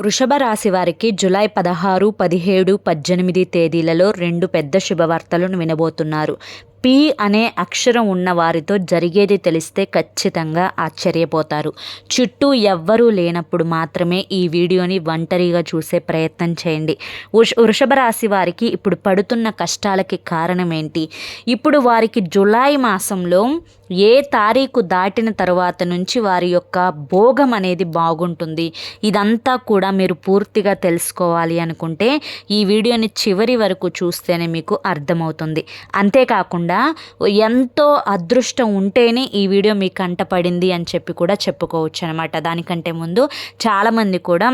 వృషభ రాశి వారికి జులై పదహారు పదిహేడు పద్దెనిమిది తేదీలలో రెండు పెద్ద శుభవార్తలను వినబోతున్నారు. పి అనే అక్షరం ఉన్న వారితో జరిగేది తెలిస్తే ఖచ్చితంగా ఆశ్చర్యపోతారు. చుట్టూ ఎవ్వరూ లేనప్పుడు మాత్రమే ఈ వీడియోని ఒంటరిగా చూసే ప్రయత్నం చేయండి. వృష వృషభ రాశి వారికి ఇప్పుడు పడుతున్న కష్టాలకి కారణం ఏంటి ఇప్పుడు వారికి జులై మాసంలో ఏ తారీఖు దాటిన తర్వాత నుంచి వారి యొక్క భోగం అనేది బాగుంటుంది. ఇదంతా కూడా మీరు పూర్తిగా తెలుసుకోవాలి అనుకుంటే ఈ వీడియోని చివరి వరకు చూస్తేనే మీకు అర్థమవుతుంది. అంతేకాకుండా ఎంతో అదృష్టం ఉంటేనే ఈ వీడియో మీకు కంటపడింది అని చెప్పి కూడా చెప్పుకోవచ్చు అనమాట దానికంటే ముందు చాలామంది కూడా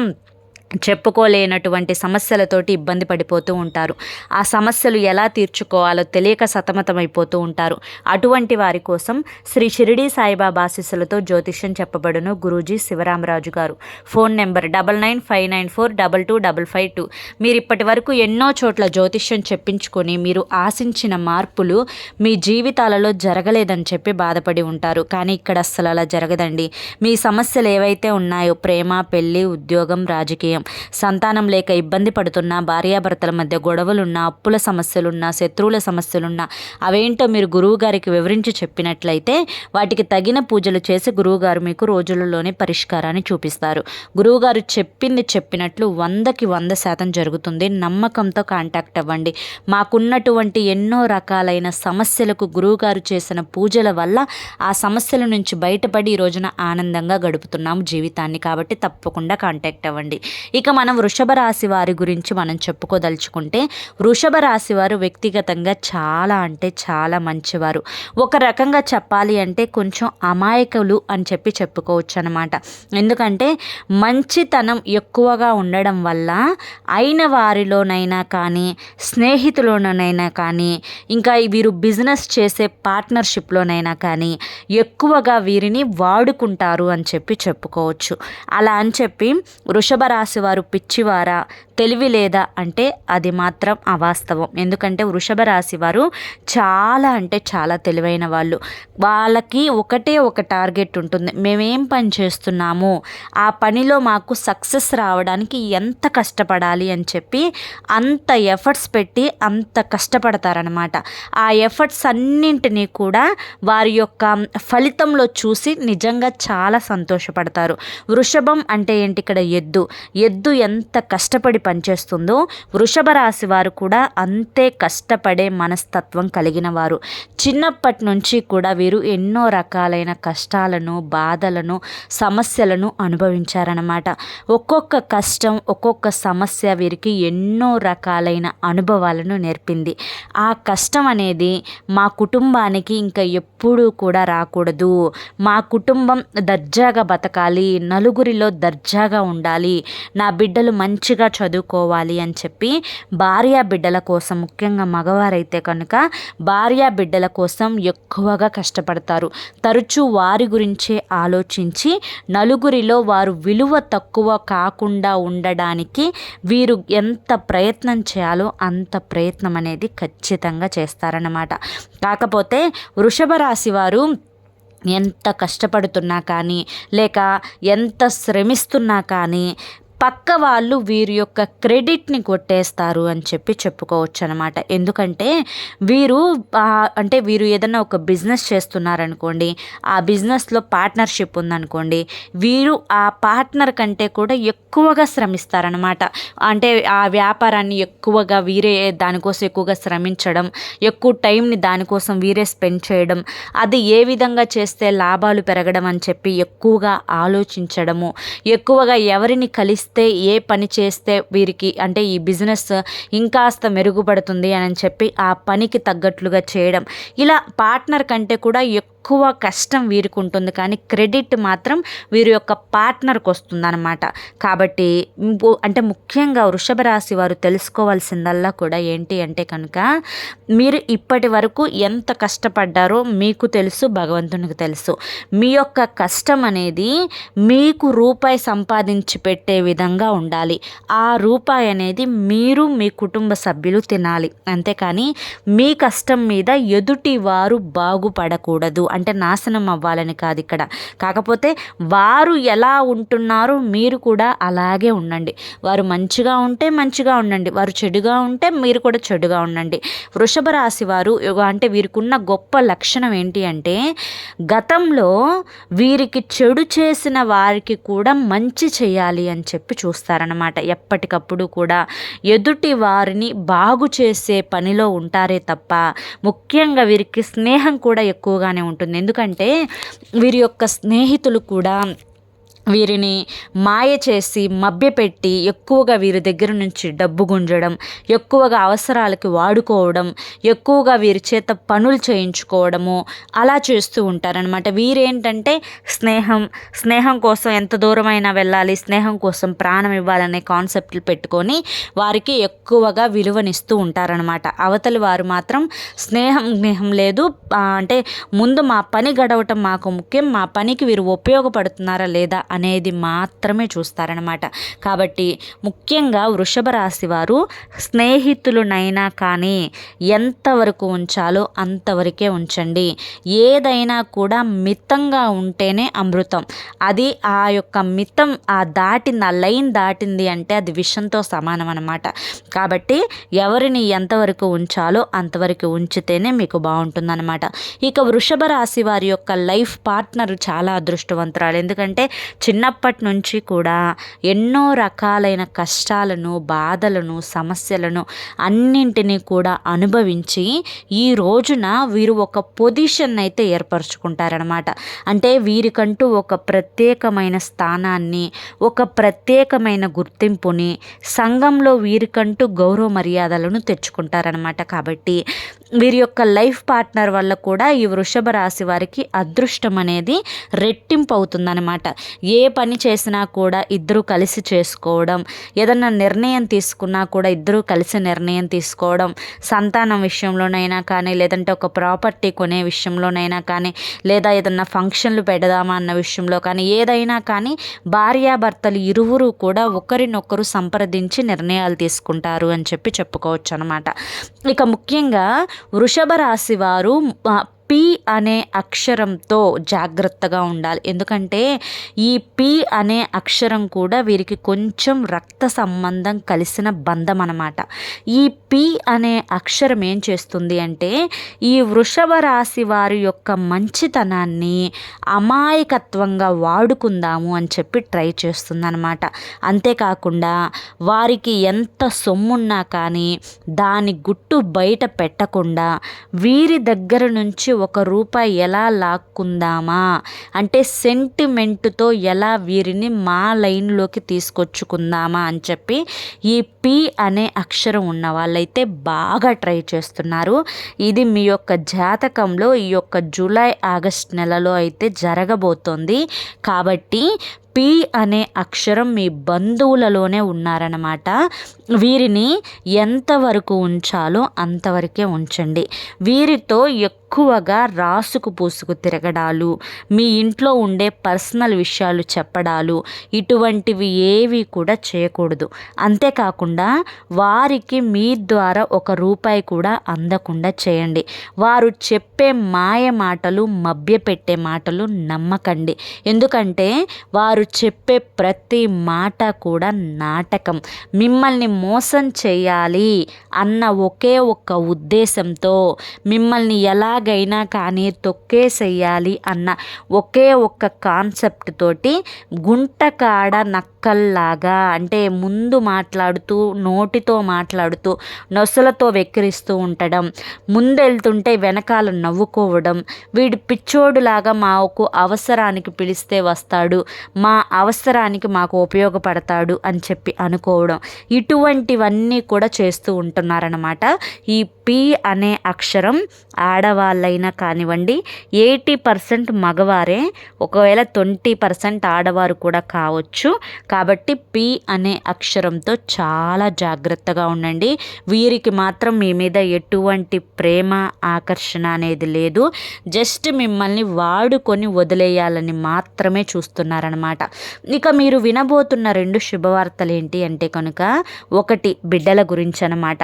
చెప్పుకోలేనటువంటి సమస్యలతోటి ఇబ్బంది పడిపోతూ ఉంటారు. ఆ సమస్యలు ఎలా తీర్చుకోవాలో తెలియక సతమతమైపోతూ ఉంటారు. అటువంటి వారి కోసం శ్రీ షిరిడి సాయిబాబా ఆశీస్సులతో జ్యోతిష్యం చెప్పబడును గురూజీ శివరామరాజు గారు. Phone number double nine five nine four double two double five two. మీరు ఇప్పటి వరకు ఎన్నో చోట్ల జ్యోతిష్యం చెప్పించుకొని మీరు ఆశించిన మార్పులు మీ జీవితాలలో జరగలేదని చెప్పి బాధపడి ఉంటారు. కానీ ఇక్కడ అస్సలు అలా జరగదండి. మీ సమస్యలు ఏవైతే ఉన్నాయో ప్రేమ పెళ్ళి ఉద్యోగం రాజకీయం సంతానం లేక ఇబ్బంది పడుతున్న భార్యాభర్తల మధ్య గొడవలున్నా అప్పుల సమస్యలున్నా శత్రువుల సమస్యలున్నా అవేంటో మీరు గురువు గారికి వివరించి చెప్పినట్లయితే వాటికి తగిన పూజలు చేసి గురువుగారు మీకు రోజులలోనే పరిష్కారాన్ని చూపిస్తారు. గురువుగారు చెప్పింది చెప్పినట్లు వందకి వంద శాతం జరుగుతుంది. నమ్మకంతో కాంటాక్ట్ అవ్వండి. మాకున్నటువంటి ఎన్నో రకాలైన సమస్యలకు గురువుగారు చేసిన పూజల వల్ల ఆ సమస్యల నుంచి బయటపడి ఈ రోజున ఆనందంగా గడుపుతున్నాము జీవితాన్ని. కాబట్టి తప్పకుండా కాంటాక్ట్ అవ్వండి. ఇక మనం వృషభ రాశి వారి గురించి మనం చెప్పుకోదలుచుకుంటే వృషభ రాశి వారు వ్యక్తిగతంగా చాలా అంటే చాలా మంచివారు. ఒక రకంగా చెప్పాలి అంటే కొంచెం అమాయకులు అని చెప్పి చెప్పుకోవచ్చు అనమాట ఎందుకంటే మంచితనం ఎక్కువగా ఉండడం వల్ల అయిన వారిలోనైనా కానీ స్నేహితులోనైనా కానీ ఇంకా వీరు బిజినెస్ చేసే పార్ట్నర్షిప్లోనైనా కానీ ఎక్కువగా వీరిని వాడుకుంటారు అని చెప్పి చెప్పుకోవచ్చు. అలా అని చెప్పి వృషభ రాశి వారు పిచ్చివారా? తెలివి లేదా? అంటే అది మాత్రం అవాస్తవం. ఎందుకంటే వృషభ రాశి వారు చాలా అంటే చాలా తెలివైన వాళ్ళు. వాళ్ళకి ఒకటే ఒక టార్గెట్ ఉంటుంది. మేమేం పని చేస్తున్నాము? ఆ పనిలో మాకు సక్సెస్ రావడానికి ఎంత కష్టపడాలి అని చెప్పి అంత ఎఫర్ట్స్ పెట్టి అంత కష్టపడతారనమాట ఆ ఎఫర్ట్స్ అన్నింటినీ కూడా వారి యొక్క ఫలితంలో చూసి నిజంగా చాలా సంతోషపడతారు. వృషభం అంటే ఏంటి? ఇక్కడ ఎద్దు. ఎద్దు ఎంత కష్టపడి పనిచేస్తుందో వృషభ రాశి వారు కూడా అంతే కష్టపడే మనస్తత్వం కలిగిన వారు. చిన్నప్పటి నుంచి కూడా వీరు ఎన్నో రకాలైన కష్టాలను బాధలను సమస్యలను అనుభవించారనమాట ఒక్కొక్క కష్టం ఒక్కొక్క సమస్య వీరికి ఎన్నో రకాలైన అనుభవాలను నేర్పింది. ఆ కష్టం అనేది మా కుటుంబానికి ఇంకా ఎప్పుడూ కూడా రాకూడదు. మా కుటుంబం దర్జాగా బతకాలి నలుగురిలో దర్జాగా ఉండాలి నా బిడ్డలు మంచిగా చదువుకోవాలి అని చెప్పి భార్య బిడ్డల కోసం ముఖ్యంగా మగవారైతే కనుక భార్య బిడ్డల కోసం ఎక్కువగా కష్టపడతారు. తరచూ వారి గురించే ఆలోచించి నలుగురిలో వారు విలువ తక్కువ కాకుండా ఉండడానికి వీరు ఎంత ప్రయత్నం చేయాలో అంత ప్రయత్నం అనేది ఖచ్చితంగా చేస్తారన్నమాట. కాకపోతే వృషభ రాశి వారు ఎంత కష్టపడుతున్నా కానీ లేక ఎంత శ్రమిస్తున్నా కానీ పక్క వాళ్ళు వీరి యొక్క క్రెడిట్ని కొట్టేస్తారు అని చెప్పి చెప్పుకోవచ్చు అనమాట ఎందుకంటే వీరు అంటే వీరు ఏదైనా ఒక బిజినెస్ చేస్తున్నారనుకోండి ఆ బిజినెస్లో పార్ట్నర్షిప్ ఉందనుకోండి వీరు ఆ పార్ట్నర్ కంటే కూడా ఎక్కువగా శ్రమిస్తారనమాట అంటే ఆ వ్యాపారాన్ని ఎక్కువగా వీరే దానికోసం ఎక్కువగా శ్రమించడం ఎక్కువ టైంని దానికోసం వీరే స్పెండ్ చేయడం అది ఏ విధంగా చేస్తే లాభాలు పెరగడం అని చెప్పి ఎక్కువగా ఆలోచించడము ఎక్కువగా ఎవరిని కలిసి చేస్తే ఏ పని చేస్తే వీరికి అంటే ఈ బిజినెస్ ఇంకాస్త మెరుగుపడుతుంది అని చెప్పి ఆ పనికి తగ్గట్లుగా చేయడం. ఇలా పార్ట్నర్ కంటే కూడా ఎక్కువ ఎక్కువ కష్టం వీరికి ఉంటుంది కానీ క్రెడిట్ మాత్రం వీరి యొక్క పార్ట్నర్కి వస్తుందన్నమాట కాబట్టి అంటే ముఖ్యంగా వృషభ రాశి వారు తెలుసుకోవాల్సిందల్లా కూడా ఏంటి అంటే కనుక మీరు ఇప్పటి వరకు ఎంత కష్టపడ్డారో మీకు తెలుసు భగవంతునికి తెలుసు. మీ యొక్క కష్టం అనేది మీకు రూపాయి సంపాదించి పెట్టే విధంగా ఉండాలి. ఆ రూపాయి అనేది మీరు మీ కుటుంబ సభ్యులు తినాలి. అంతేకాని మీ కష్టం మీద ఎదుటి వారు బాగుపడకూడదు. అంటే నాశనం అవ్వాలని కాదు ఇక్కడ. కాకపోతే వారు ఎలా ఉంటున్నారో మీరు కూడా అలాగే ఉండండి. వారు మంచిగా ఉంటే మంచిగా ఉండండి. వారు చెడుగా ఉంటే మీరు కూడా చెడుగా ఉండండి. వృషభ రాశి వారు అంటే వీరికున్న గొప్ప లక్షణం ఏంటి అంటే గతంలో వీరికి చెడు చేసిన వారికి కూడా మంచి చేయాలి అని చెప్పి చూస్తారనమాట ఎప్పటికప్పుడు కూడా ఎదుటి వారిని బాగు చేసే పనిలో ఉంటారే తప్ప ముఖ్యంగా వీరికి స్నేహం కూడా ఎక్కువగానే ఉంటుంది. ఎందుకంటే వీరి యొక్క స్నేహితులు కూడా వీరిని మాయ చేసి మభ్యపెట్టి ఎక్కువగా వీరి దగ్గర నుంచి డబ్బు గుంజడం ఎక్కువగా అవసరాలకి వాడుకోవడం ఎక్కువగా వీరి చేత పనులు చేయించుకోవడము అలా చేస్తూ ఉంటారనమాట వీరేంటంటే స్నేహం స్నేహం కోసం ఎంత దూరమైనా వెళ్ళాలి స్నేహం కోసం ప్రాణం ఇవ్వాలనే కాన్సెప్ట్లు పెట్టుకొని వారికి ఎక్కువగా విలువనిస్తూ ఉంటారనమాట అవతలి వారు మాత్రం స్నేహం స్నేహం లేదు అంటే ముందు మా పని గడవటం మాకు ముఖ్యం మా పనికి వీరు ఉపయోగపడుతున్నారా లేదా అనేది మాత్రమే చూస్తారనమాట కాబట్టి ముఖ్యంగా వృషభ రాశి వారు స్నేహితులనైనా కానీ ఎంతవరకు ఉంచాలో అంతవరకే ఉంచండి. ఏదైనా కూడా మితంగా ఉంటేనే అమృతం. అది ఆ యొక్క మితం ఆ దాటింది ఆ లైన్ దాటింది అంటే అది విషంతో సమానం అనమాట కాబట్టి ఎవరిని ఎంతవరకు ఉంచాలో అంతవరకు ఉంచితేనే మీకు బాగుంటుందన్నమాట. ఇక వృషభ రాశి వారి యొక్క లైఫ్ పార్ట్నర్ చాలా అదృష్టవంతురాలు. ఎందుకంటే చిన్నప్పటి నుంచి కూడా ఎన్నో రకాలైన కష్టాలను బాధలను సమస్యలను అన్నింటినీ కూడా అనుభవించి ఈ రోజున వీరు ఒక పొజిషన్ అయితే ఏర్పరచుకుంటారనమాట అంటే వీరికంటూ ఒక ప్రత్యేకమైన స్థానాన్ని ఒక ప్రత్యేకమైన గుర్తింపుని సంఘంలో వీరికంటూ గౌరవ మర్యాదలను తెచ్చుకుంటారనమాట కాబట్టి వీరి యొక్క లైఫ్ పార్ట్నర్ వల్ల కూడా ఈ వృషభ రాశి వారికి అదృష్టం అనేది రెట్టింపు అవుతుందన్నమాట. ఏ ఏ పని చేసినా కూడా ఇద్దరు కలిసి చేసుకోవడం ఏదన్నా నిర్ణయం తీసుకున్నా కూడా ఇద్దరు కలిసి నిర్ణయం తీసుకోవడం సంతానం విషయంలోనైనా కానీ లేదంటే ఒక ప్రాపర్టీ కొనే విషయంలోనైనా కానీ లేదా ఏదన్నా ఫంక్షన్లు పెడదామా అన్న విషయంలో కానీ ఏదైనా కానీ భార్యాభర్తలు ఇరువురు కూడా ఒకరినొకరు సంప్రదించి నిర్ణయాలు తీసుకుంటారు అని చెప్పి చెప్పుకోవచ్చు అనమాట ఇక ముఖ్యంగా వృషభ రాశి వారు పి అనే అక్షరంతో జాగ్రత్తగా ఉండాలి. ఎందుకంటే ఈ పి అనే అక్షరం కూడా వీరికి కొంచెం రక్త సంబంధం కలిసిన బంధం అనమాట ఈ పి అనే అక్షరం ఏం చేస్తుంది అంటే ఈ వృషభ రాశి వారి యొక్క మంచితనాన్ని అమాయకత్వంగా వాడుకుందాము అని చెప్పి ట్రై చేస్తుందనమాట అంతేకాకుండా వారికి ఎంత సొమ్మున్నా కానీ దాని గుట్టు బయట పెట్టకుండా వీరి దగ్గర నుంచి ఒక రూపాయి ఎలా లాక్కుందామా? అంటే సెంటిమెంట్తో ఎలా వీరిని మా లైన్లోకి తీసుకొచ్చుకుందామా అని చెప్పి ఈ పి అనే అక్షరం ఉన్న వాళ్ళైతే బాగా ట్రై చేస్తున్నారు. ఇది మీ యొక్క జాతకంలో ఈ యొక్క జూలై ఆగస్ట్ నెలలో అయితే జరగబోతోంది. కాబట్టి పి అనే అక్షరం మీ బంధువులలోనే ఉన్నారన్నమాట. వీరిని ఎంతవరకు ఉంచాలో అంతవరకే ఉంచండి. వీరితో ఎక్కువగా రాసుకు పూసుకు తిరగడాలు మీ ఇంట్లో ఉండే పర్సనల్ విషయాలు చెప్పడాలు ఇటువంటివి ఏవి కూడా చేయకూడదు. అంతేకాకుండా వారికి మీ ద్వారా ఒక రూపాయి కూడా అందకుండా చేయండి. వారు చెప్పే మాయ మాటలు మభ్యపెట్టే మాటలు నమ్మకండి. ఎందుకంటే వారు చెప్పే ప్రతి మాట కూడా నాటకం. మిమ్మల్ని మోసం చేయాలి అన్న ఒకే ఒక్క ఉద్దేశంతో మిమ్మల్ని ఎలాగైనా కానీ తొక్కేసేయాలి అన్న ఒకే ఒక్క కాన్సెప్ట్ తోటి గుంటకాడ నక్కల్లాగా అంటే ముందు మాట్లాడుతూ నోటితో మాట్లాడుతూ నొసలతో వెక్కిరిస్తూ ఉండడం ముందెళ్తుంటే వెనకాల నవ్వుకోవడం వీడు పిచ్చోడులాగా మాకు అవసరానికి పిలిస్తే వస్తాడు మా అవసరానికి మాకు ఉపయోగపడతాడు అని చెప్పి అనుకోవడం. ఇటువంటివన్నీ కూడా చేస్తూ ఉంటున్నారనమాట ఈ పి అనే అక్షరం ఆడవాళ్ళైనా కానివ్వండి ఎయిటీ పర్సెంట్ మగవారే ఒకవేళ ట్వంటీ పర్సెంట్ ఆడవారు కూడా కావచ్చు. కాబట్టి పి అనే అక్షరంతో చాలా జాగ్రత్తగా ఉండండి. వీరికి మాత్రం మీ మీద ఎటువంటి ప్రేమ ఆకర్షణ అనేది లేదు. జస్ట్ మిమ్మల్ని వాడుకొని వదిలేయాలని మాత్రమే చూస్తున్నారనమాట ఇక మీరు వినబోతున్న రెండు శుభవార్తలు ఏంటి అంటే కనుక ఒకటి బిడ్డల గురించి అనమాట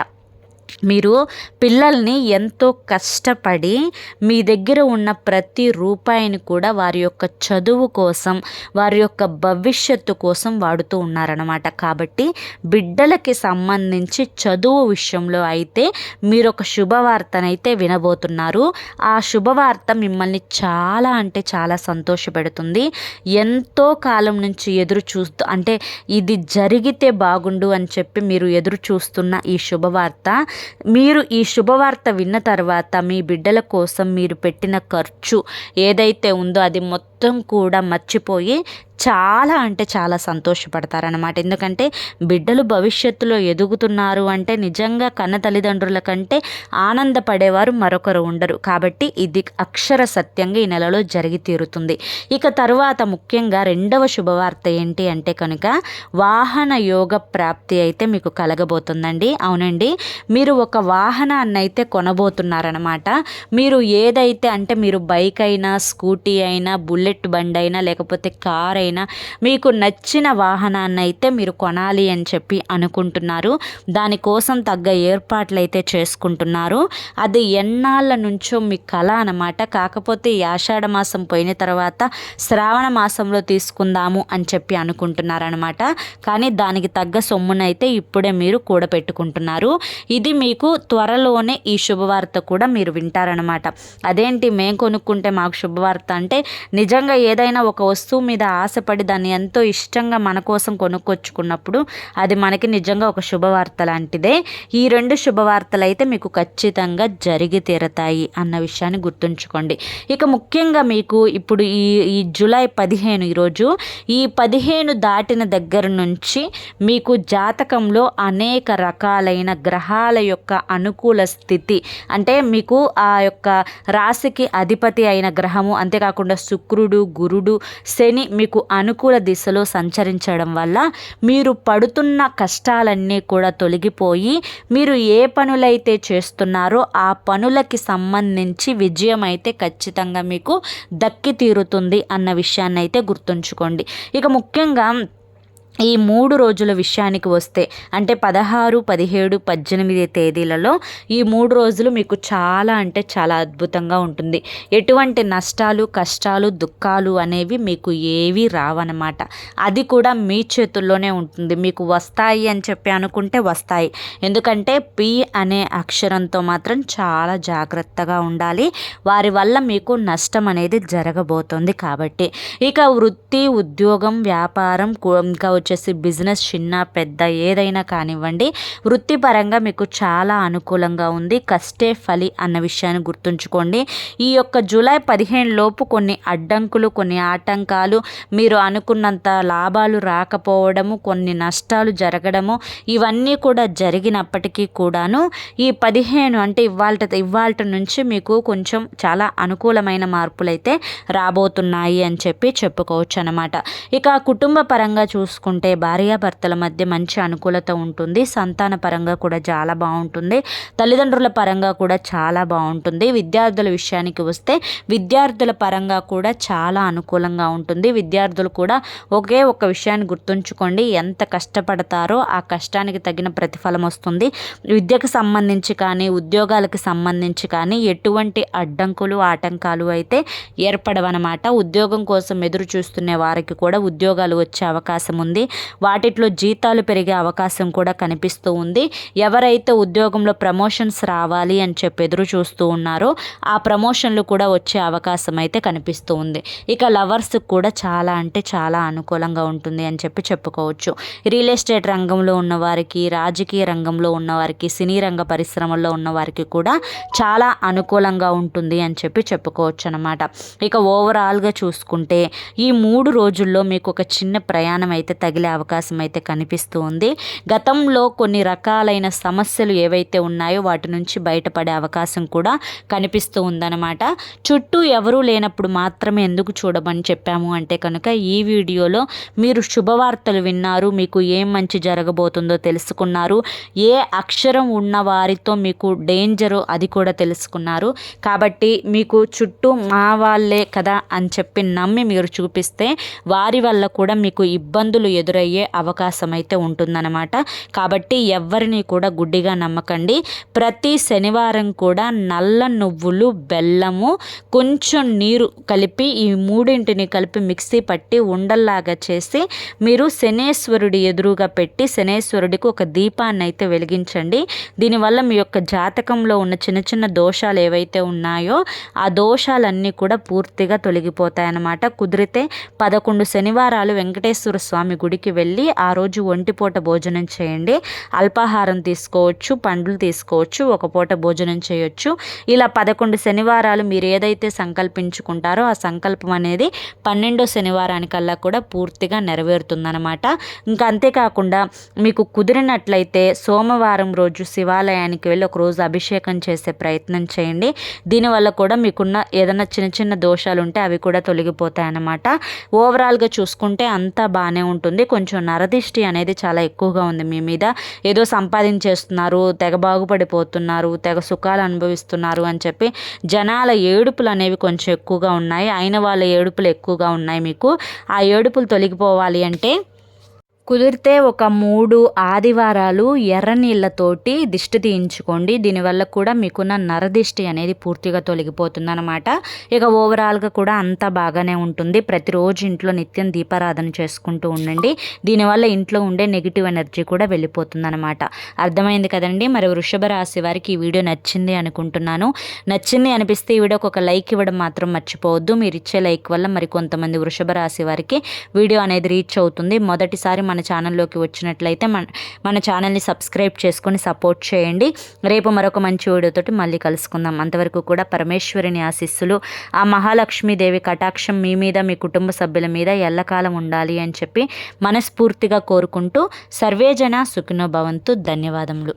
మీరు పిల్లల్ని ఎంతో కష్టపడి మీ దగ్గర ఉన్న ప్రతి రూపాయిని కూడా వారి యొక్క చదువు కోసం వారి యొక్క భవిష్యత్తు కోసం వాడుతూ ఉన్నారనమాట కాబట్టి బిడ్డలకి సంబంధించి చదువు విషయంలో అయితే మీరు ఒక శుభవార్తనైతే వినబోతున్నారు. ఆ శుభవార్త మిమ్మల్ని చాలా అంటే చాలా సంతోషపెడుతుంది. ఎంతో కాలం నుంచి ఎదురు చూస్తూ అంటే ఇది జరిగితే బాగుండు అని చెప్పి మీరు ఎదురు చూస్తున్న ఈ శుభవార్త మీరు ఈ శుభవార్త విన్న తర్వాత మీ బిడ్డల కోసం మీరు పెట్టిన ఖర్చు ఏదైతే ఉందో అది మొత్తం కూడా మర్చిపోయి చాలా అంటే చాలా సంతోషపడతారనమాట ఎందుకంటే బిడ్డలు భవిష్యత్తులో ఎదుగుతున్నారు అంటే నిజంగా కన్న తల్లిదండ్రుల కంటే ఆనందపడేవారు మరొకరు ఉండరు. కాబట్టి ఇది అక్షర సత్యంగా ఈ నెలలో జరిగి తీరుతుంది. ఇక తరువాత ముఖ్యంగా రెండవ శుభవార్త ఏంటి అంటే కనుక వాహన యోగ ప్రాప్తి అయితే మీకు కలగబోతుందండి. అవునండి. మీరు ఒక వాహనాన్ని అయితే కొనబోతున్నారనమాట మీరు ఏదైతే అంటే మీరు బైక్ అయినా స్కూటీ అయినా బుల్లెట్ బండి అయినా లేకపోతే కార్ అయినా అయినా మీకు నచ్చిన వాహనాన్ని అయితే మీరు కొనాలి అని చెప్పి అనుకుంటున్నారు. దానికోసం తగ్గ ఏర్పాట్లు అయితే చేసుకుంటున్నారు. అది ఎన్నాళ్ళ నుంచో మీ కళ అనమాట కాకపోతే ఆషాఢ మాసం పోయిన తర్వాత శ్రావణ మాసంలో తీసుకుందాము అని చెప్పి అనుకుంటున్నారనమాట కానీ దానికి తగ్గ సొమ్మునైతే ఇప్పుడే మీరు కూడబెట్టుకుంటున్నారు. ఇది మీకు త్వరలోనే ఈ శుభవార్త కూడా మీరు వింటారనమాట అదేంటి మేము కొనుక్కుంటే మాకు శుభవార్త అంటే నిజంగా ఏదైనా ఒక వస్తువు మీద ఆశ ఆశపడి దాన్ని ఎంతో ఇష్టంగా మన కోసం కొనుక్కొచ్చుకున్నప్పుడు అది మనకి నిజంగా ఒక శుభవార్త లాంటిదే. ఈ రెండు శుభవార్తలు అయితే మీకు ఖచ్చితంగా జరిగి తీరతాయి అన్న విషయాన్ని గుర్తుంచుకోండి. ఇక ముఖ్యంగా మీకు ఇప్పుడు ఈ ఈ జూలై పదిహేను ఈరోజు ఈ పదిహేను దాటిన దగ్గర నుంచి మీకు జాతకంలో అనేక రకాలైన గ్రహాల యొక్క అనుకూల స్థితి అంటే మీకు ఆ యొక్క రాశికి అధిపతి అయిన గ్రహము అంతేకాకుండా శుక్రుడు గురుడు శని మీకు అనుకూల దిశలో సంచరించడం వల్ల మీరు పడుతున్న కష్టాలన్నీ కూడా తొలగిపోయి మీరు ఏ పనులైతే చేస్తున్నారో ఆ పనులకి సంబంధించి విజయం అయితే ఖచ్చితంగా మీకు దక్కి తీరుతుంది అన్న విషయాన్ని అయితే గుర్తుంచుకోండి. ఇక ముఖ్యంగా ఈ మూడు రోజుల విషయానికి వస్తే అంటే పదహారు పదిహేడు పద్దెనిమిది తేదీలలో ఈ మూడు రోజులు మీకు చాలా అంటే చాలా అద్భుతంగా ఉంటుంది. ఎటువంటి నష్టాలు కష్టాలు దుఃఖాలు అనేవి మీకు ఏవి రావన్నమాట అది కూడా మీ చేతుల్లోనే ఉంటుంది. మీకు వస్తాయి అని చెప్పి అనుకుంటే వస్తాయి. ఎందుకంటే పి అనే అక్షరంతో మాత్రం చాలా జాగ్రత్తగా ఉండాలి. వారి వల్ల మీకు నష్టం అనేది జరగబోతుంది కాబట్టి. ఇక వృత్తి ఉద్యోగం వ్యాపారం ఇంకా వచ్చేసి బిజినెస్ చిన్న పెద్ద ఏదైనా కానివ్వండి వృత్తిపరంగా మీకు చాలా అనుకూలంగా ఉంది. కష్టే ఫలి అన్న విషయాన్ని గుర్తుంచుకోండి. ఈ యొక్క జూలై పదిహేను లోపు కొన్ని అడ్డంకులు కొన్ని ఆటంకాలు మీరు అనుకున్నంత లాభాలు రాకపోవడము కొన్ని నష్టాలు జరగడము ఇవన్నీ కూడా జరిగినప్పటికీ కూడాను ఈ పదిహేను అంటే ఇవాళ ఇవాళ నుంచి మీకు కొంచెం చాలా అనుకూలమైన మార్పులు అయితే రాబోతున్నాయి అని చెప్పి చెప్పుకోవచ్చు అనమాట ఇక కుటుంబ పరంగా చూసుకుంటే చూసుకుంటే భార్యాభర్తల మధ్య మంచి అనుకూలత ఉంటుంది. సంతాన పరంగా కూడా చాలా బాగుంటుంది. తల్లిదండ్రుల పరంగా కూడా చాలా బాగుంటుంది. విద్యార్థుల విషయానికి వస్తే విద్యార్థుల పరంగా కూడా చాలా అనుకూలంగా ఉంటుంది. విద్యార్థులు కూడా ఒకే ఒక విషయాన్ని గుర్తుంచుకోండి. ఎంత కష్టపడతారో ఆ కష్టానికి తగిన ప్రతిఫలం వస్తుంది. విద్యకు సంబంధించి కానీ ఉద్యోగాలకు సంబంధించి కానీ ఎటువంటి అడ్డంకులు ఆటంకాలు అయితే ఏర్పడవన్నమాట. ఉద్యోగం కోసం ఎదురు చూస్తున్న వారికి కూడా ఉద్యోగాలు వచ్చే అవకాశం ఉంది. ఉంది వాటిట్లో జీతాలు పెరిగే అవకాశం కూడా కనిపిస్తూ ఉంది. ఎవరైతే ఉద్యోగంలో ప్రమోషన్స్ రావాలి అని చెప్పి ఎదురు చూస్తూ ఉన్నారో ఆ ప్రమోషన్లు కూడా వచ్చే అవకాశం అయితే కనిపిస్తూ ఉంది. ఇక లవర్స్ కూడా చాలా అంటే చాలా అనుకూలంగా ఉంటుంది అని చెప్పి చెప్పుకోవచ్చు. రియల్ ఎస్టేట్ రంగంలో ఉన్నవారికి రాజకీయ రంగంలో ఉన్నవారికి సినీ రంగ పరిశ్రమల్లో ఉన్నవారికి కూడా చాలా అనుకూలంగా ఉంటుంది అని చెప్పి చెప్పుకోవచ్చు అనమాట ఇక ఓవరాల్గా చూసుకుంటే ఈ మూడు రోజుల్లో మీకు ఒక చిన్న ప్రయాణం అయితే తగిలే అవకాశం అయితే కనిపిస్తూ ఉంది. గతంలో కొన్ని రకాలైన సమస్యలు ఏవైతే ఉన్నాయో వాటి నుంచి బయటపడే అవకాశం కూడా కనిపిస్తూ ఉందన్నమాట. చుట్టూ ఎవరూ లేనప్పుడు మాత్రమే ఎందుకు చూడమని చెప్పాము అంటే కనుక ఈ వీడియోలో మీరు శుభవార్తలు విన్నారు మీకు ఏం మంచి జరగబోతుందో తెలుసుకున్నారు ఏ అక్షరం ఉన్న వారితో మీకు డేంజరు అది కూడా తెలుసుకున్నారు. కాబట్టి మీకు చుట్టూ మా వాళ్ళే కదా అని చెప్పి నమ్మి మీరు చూపిస్తే వారి వల్ల కూడా మీకు ఇబ్బందులు ఎదురయ్యే అవకాశం అయితే ఉంటుందన్నమాట. కాబట్టి ఎవరిని కూడా గుడ్డిగా నమ్మకండి. ప్రతి శనివారం కూడా నల్ల నువ్వులు బెల్లము కొంచెం నీరు కలిపి ఈ మూడింటిని కలిపి మిక్సీ పట్టి ఉండల్లాగా చేసి మీరు శనేశ్వరుడి ఎదురుగా పెట్టి శనేశ్వరుడికి ఒక దీపాన్ని అయితే వెలిగించండి. దీనివల్ల మీ యొక్క జాతకంలో ఉన్న చిన్న చిన్న దోషాలు ఏవైతే ఉన్నాయో ఆ దోషాలన్నీ కూడా పూర్తిగా తొలగిపోతాయన్నమాట. కుదిరితే పదకొండు శనివారాలు వెంకటేశ్వర స్వామి గుడి గుడికి వెళ్ళి ఆ రోజు ఒంటిపూట భోజనం చేయండి. అల్పాహారం తీసుకోవచ్చు పండ్లు తీసుకోవచ్చు ఒక పూట భోజనం చేయొచ్చు. ఇలా పదకొండు శనివారాలు మీరు ఏదైతే సంకల్పించుకుంటారో ఆ సంకల్పం అనేది పన్నెండో శనివారానికల్లా కూడా పూర్తిగా నెరవేరుతుందనమాట ఇంకా అంతేకాకుండా మీకు కుదిరినట్లయితే సోమవారం రోజు శివాలయానికి వెళ్ళి ఒక రోజు అభిషేకం చేసే ప్రయత్నం చేయండి. దీనివల్ల కూడా మీకున్న ఏదైనా చిన్న చిన్న దోషాలు ఉంటే అవి కూడా తొలగిపోతాయన్నమాట. ఓవరాల్గా చూసుకుంటే అంతా బాగానే ఉంటుంది. కొంచెం నరదిష్టి అనేది చాలా ఎక్కువగా ఉంది మీ మీద. ఏదో సంపాదించేస్తున్నారు తెగ బాగుపడిపోతున్నారు తెగ సుఖాలు అనుభవిస్తున్నారు అని చెప్పి జనాల ఏడుపులు అనేవి కొంచెం ఎక్కువగా ఉన్నాయి. అయిన వాళ్ళ ఏడుపులు ఎక్కువగా ఉన్నాయి మీకు. ఆ ఏడుపులు తొలగిపోవాలి అంటే కుదిరితే ఒక మూడు ఆదివారాలు ఎర్ర నీళ్ళతోటి దిష్టి తీయించుకోండి. దీనివల్ల కూడా మీకున్న నరదిష్టి అనేది పూర్తిగా తొలగిపోతుందన్నమాట. ఇక ఓవరాల్గా కూడా అంతా బాగానే ఉంటుంది. ప్రతిరోజు ఇంట్లో నిత్యం దీపారాధన చేసుకుంటూ ఉండండి. దీనివల్ల ఇంట్లో ఉండే నెగిటివ్ ఎనర్జీ కూడా వెళ్ళిపోతుందన్నమాట. అర్థమైంది కదండి? మరి వృషభ రాశి వారికి ఈ వీడియో నచ్చింది అనుకుంటున్నాను. నచ్చింది అనిపిస్తే ఈ వీడియోకి ఒక లైక్ ఇవ్వడం మాత్రం మర్చిపోవద్దు. మీరు ఇచ్చే లైక్ వల్ల మరి కొంతమంది వృషభ రాశి వారికి వీడియో అనేది రీచ్ అవుతుంది. మొదటిసారి మన ఛానల్లోకి వచ్చినట్లయితే మన మన ఛానల్ని సబ్స్క్రైబ్ చేసుకొని సపోర్ట్ చేయండి. రేపు మరొక మంచి వీడియోతోటి మళ్ళీ కలుసుకుందాం. అంతవరకు కూడా పరమేశ్వరిని ఆశీస్సులు ఆ మహాలక్ష్మీదేవి కటాక్షం మీ మీద మీ కుటుంబ సభ్యుల మీద ఎల్లకాలం ఉండాలి అని చెప్పి మనస్ఫూర్తిగా కోరుకుంటూ సర్వేజన సుఖినో భవంతు. ధన్యవాదములు.